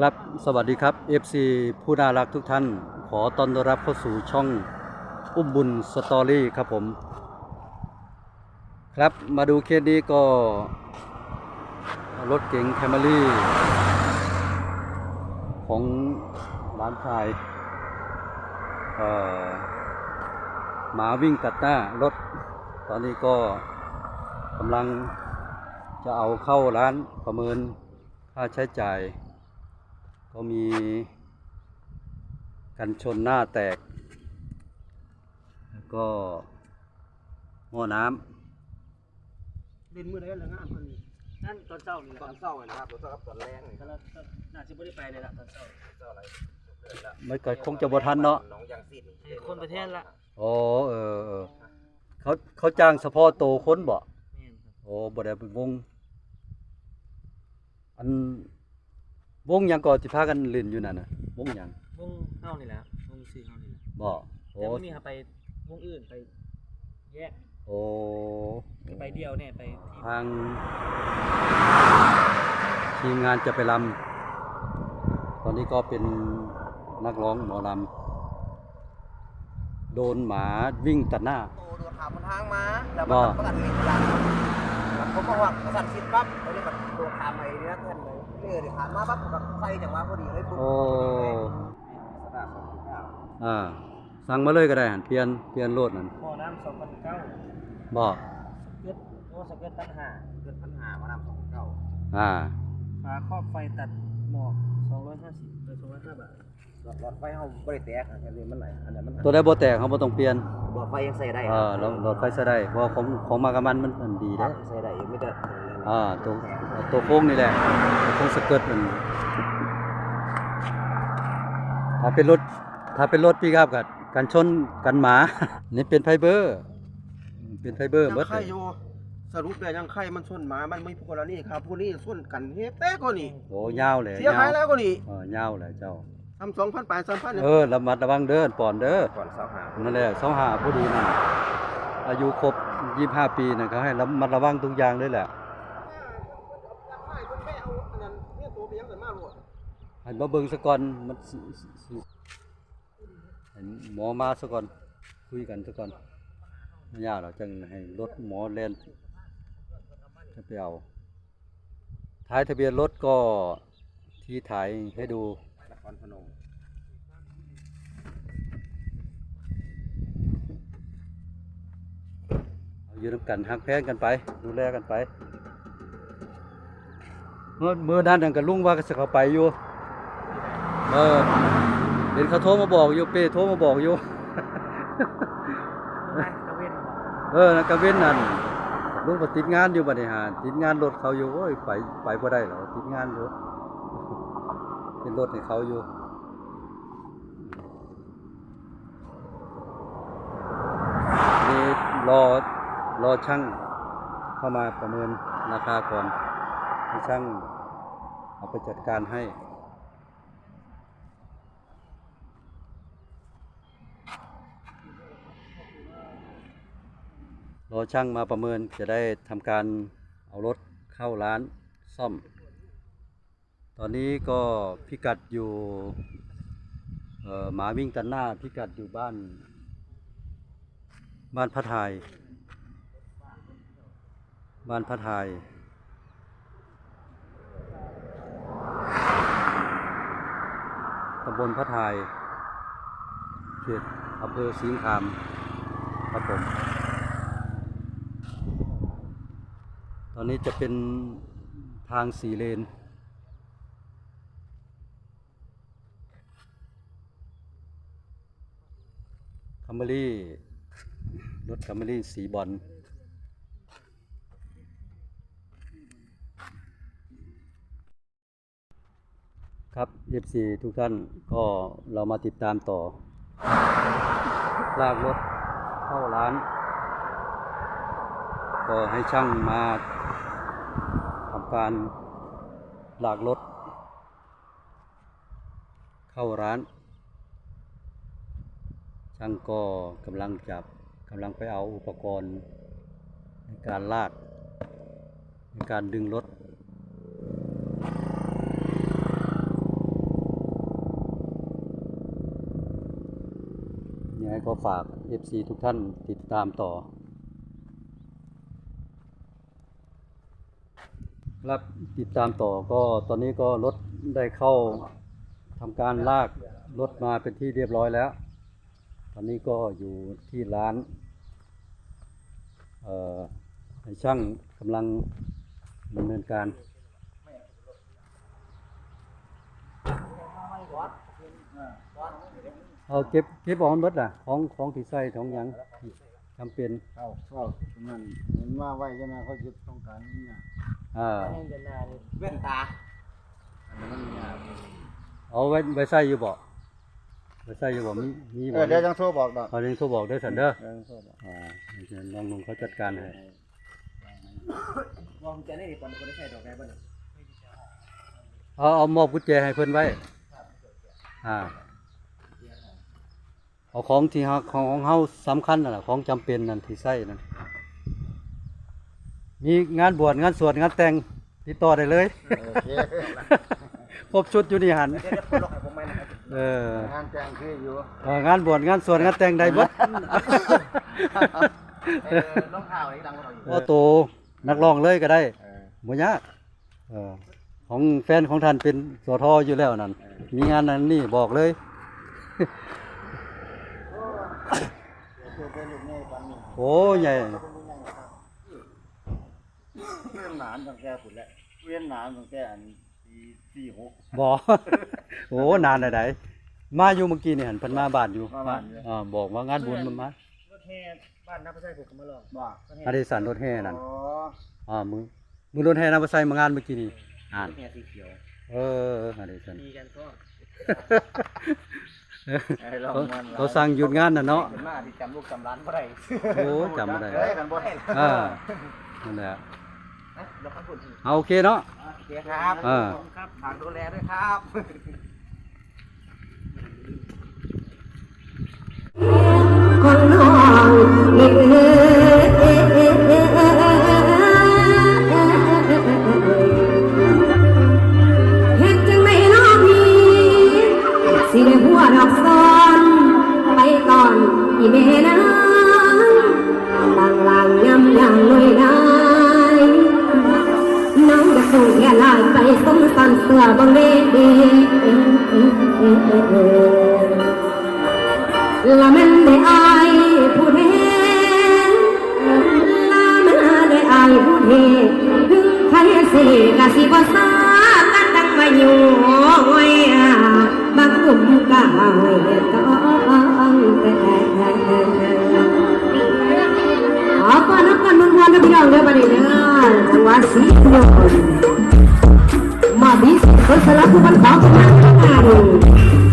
ครับ สวัสดีครับ FC ผู้น่ารักทุกท่าน ขอต้อนรับเข้าสู่ช่องอุ้มบุญสตอรี่ครับผม ครับมาดูเคสนี้ก็ รถเก๋งแคมรี่ของร้านชายหมาวิ่งตัดหน้ารถ ตอนนี้ก็กำลังจะเอาเข้าร้านประเมินค่าใช้จ่าย ก็มีกันชนหน้าแตก แล้วก็หม้อน้ดินมือได้แล้วงานเพิ่นนี่นั่นตอนเช้านี่ตอนเช้าเลยนะครับตอนเช้ากับตอนแรงนี่ก็แล้วน่าจะไม่ได้ไปเลยล่ะตอนเช้าเช้าอะไรเดือนละำไม่ก็คงจะบ่ทันเนาะน้องยางสิ้นคนประเทศละ อ๋อเออเออเขาเขาจ้างเฉพาะโตคนบ่ แม่นครับโอ้บ่ได้เป็นวง อัน วงหยังก่อที่พากันเล่นอยู่นั่นน่ะวงหยังวงเฮานี่แหละวงซีเฮานี่แหละบ่โอ้แต่วันนี้เขาไปวงอื่นไปแยกโอ้ไปเดียวเนี่ยไปที่ทางทีมงานจะไปลำตอนนี้ก็เป็นนักร้องหมอลำโดนหมาวิ่งตัดหน้า โตโดนถามบนทางมา แล้วบ่มันประกันเลยยาง ผมบอกว่าประกันสิ้นปั๊บแล้วนี่ก็โดนถามไอ้เนี่ยแท่นเลยเลื่อยถามมาปั๊บผมก็ใส่จังหวะพอดีเลยปุ๊บโอ้สตาร์ทสองจุดเก้าอ่าสั่งมาเลยก็ได้หันเปลี่ยนเปลี่ยนโลดนั่นหม้อน้ำ2009บ่เกิดโอ้สเกิดตัดหาเกิดปัญหามานำสองจุดเก้าอ่าฝาครอบไฟตัดหมอก250หรือ205บาท หลอดไฟเฮาบ่ได้แตกอันนี้มันไหลอันนี้มันตัวได้บ่แตกเขาบ่ต้องเปลี่ยนหลอดไฟยังใส่ได้เออเราเราไฟใช้ได้เพราะของของมากะมันมันมันดีครัเด้บใส่ได้ไม่ได้อ่าตัวตัวโค้งนี่แหละตัวโค้งสเกิร์ตมันถ้าเป็นรถถ้าเป็นรถพี่ครับกับกันชนกันหมา นี่เป็นไฟเบอร์ เป็นไฟเบอร์ยังเบิดไข่เลยอยู่สรุปแล้วยังไข่มันส่วนหมา มันไม่พูดกรณีครับผู้นี้ส่วนกันเฮ็ดแต่ก็นี่โอ้ยาวเลยเสียหายแล้วก็นี่เออยาวเลยเจ้า ทำสองพันแปดสามพันเออระมัดระวังเด้อป่อนเด้อก่อนสาวหานั่นแหละสองหาผู้ดีนั่นอายุครบยี่ห้าปีนะเขาให้ระมัดระวังทุกอย่างเลยแหละให้มาเบิ่งซะก่อนมันสิสิสิให้หมอมาซะก่อนคุยกันซะก่อนไม่ยากหรอกจังให้รถหมอแล่นจะไปเอาท้ายทะเบียนรถก็ที่ถ่ายให้ดูนค รพนมเอยู่น้ำกันหักแพงกันไป ดูแลกันไป เมื่อเมื่อนั้นนั่นกับลุงว่าก็จะเข้าไปอยู่ เออเห็นเขาโทรมาบอกอยู่เป้โทรมาบอกอยู่ เออนะกเว้นนั่นลุงก็ติดงานอยู่บัดนี้หาติดงานรถเขาอยู่โอ้ยไปไปบ่ได้หรอติดงานอยู่ เป็นรถให้เขาอยู่นี่รอรอช่างเข้ามาประเมินราคาก่อนให้ช่างเอาไปจัดการให้รอช่างมาประเมินจะได้ทำการเอารถเข้าร้านซ่อม ตอนนี้ก็พิกัดอยู่หมาวิ่งตัดหน้าพิกัดอยู่บ้าน บ้านพระทายบ้านพระทายตำบลพระทายเขตอำเภอสิงคามครับผม ตอนนี้จะเป็นทางสี่เลน มเบอรี่รถคัมเบอรี่สีบอลครับ F4 ทุกท่านก็เรามาติดตามต่อ ลากรถเข้าร้าน ก็ให้ช่างมาทำการลากรถ เข้าร้าน ช่างก็กำลังจับกำลังไปเอาอุปกรณ์ ในการลากในการดึงรถยังไงก็ฝาก FC ทุกท่านติดตามต่อ รับติดตามต่อก็ตอนนี้ก็รถได้เข้าทำการลากรถมาเป็นที่เรียบร้อยแล้ว ตอนนี้ก็อยู่ที่ร้านเอ่อให้ช่างกำลังดำเนินการเอาเก็บเก็บออกหมดล่ะ ของของที่ใส่ของหยังที่จำเป็นเข้าเข้ามันเห็นว่าไว้กันนะเขาจะต้องการเนี่ยอ่าแห้งจะนาเลยเว้นตาอันนั้นมันยากเอาไว้ไว้ใส่อยู่บ่ ไว้ใส่อยู่บ่มีมีเอบ่อเดี๋ยวจังโทรบอกดอกเอาเรื่องโทรบอกเด้อสันเด้อเดี๋ยวจังโทรบอกอ่าเดี๋ยวน้องนุ่งเขาจัดการให้วางใจได้ดีกว่าคนได้ใช้ดอกได้บ่เนี่ยเอาเอามอบกุญแจให้เพิ่นไว้อ่าเอาของที่เฮาของของเฮาสำคัญนั่นน่ะของจำเป็นนั่นที่ใส่นั่นมีงานบวชงานสวดงานแต่งติดต่อได้เลย โอเคครบชุดอยู่นี่หัน เดี๋ยวเดี๋ยวคนล็อกให้ เอองานแจ้งคืออยู่เอองานบวชงานสวดงานแต่งได้เบิดเออรองเท้านี่ดังกว่าเราอยู่โอ้โตนักร้องเลยก็ได้เออบ่ยากเออของแฟนของท่านเป็นสทอยู่แล้วนั่นมีงานนั้นนี่บอกเลยเดี๋ยวเพื่อนลูกนี่ปันนี่โอ้ใหญ่เพื่อนหนานตั้งแต่ผุดแหละเพื่อนหนานตั้งแต่อันปี สี่หกบอกโอ้นานใดๆมาอยู่เมื่อกี้นี่หันเพิ่นมาบ้านอยู่มาบ้านอยู่ อ่าบอกว่างานบุญมันมารถแห่บ้านนับพระไส้ผูกเขามาลองบ้ารถแห่อดิสันรถแห่นั่นอ๋ออ่ามือมือรถแห่นำไปใส่มางานเมื่อกี้นี่อ่านแง่สีเขียวเอออดิสันดีกันก็ให้ลองเขามันเขาสั่งหยุดงานน่ะเนาะเห็นมาที่จำลูกจำร้านบ่ได้โอ้จำบ่ได้เฮ้ยกันบ่ได้อ่านั่นแหละนะเราข้างบนเอาโอเคเนาะโอ เคครับอ่าครับฝากดูแลด้วยครับ ละมันได้อายผู้เทละมันได้อายผู้เทถึงใครสิกะสิบ่สากันดังมาอยู่ไว้อาบางกลุ่มกะไว้ต้องแต่เอาก่อนเอาก่อนมึงวันนะพี่น้องเด้อบัดนี้เด้อจังหวะสีโยนมาบีสิคนสลับผู้บันเทากัน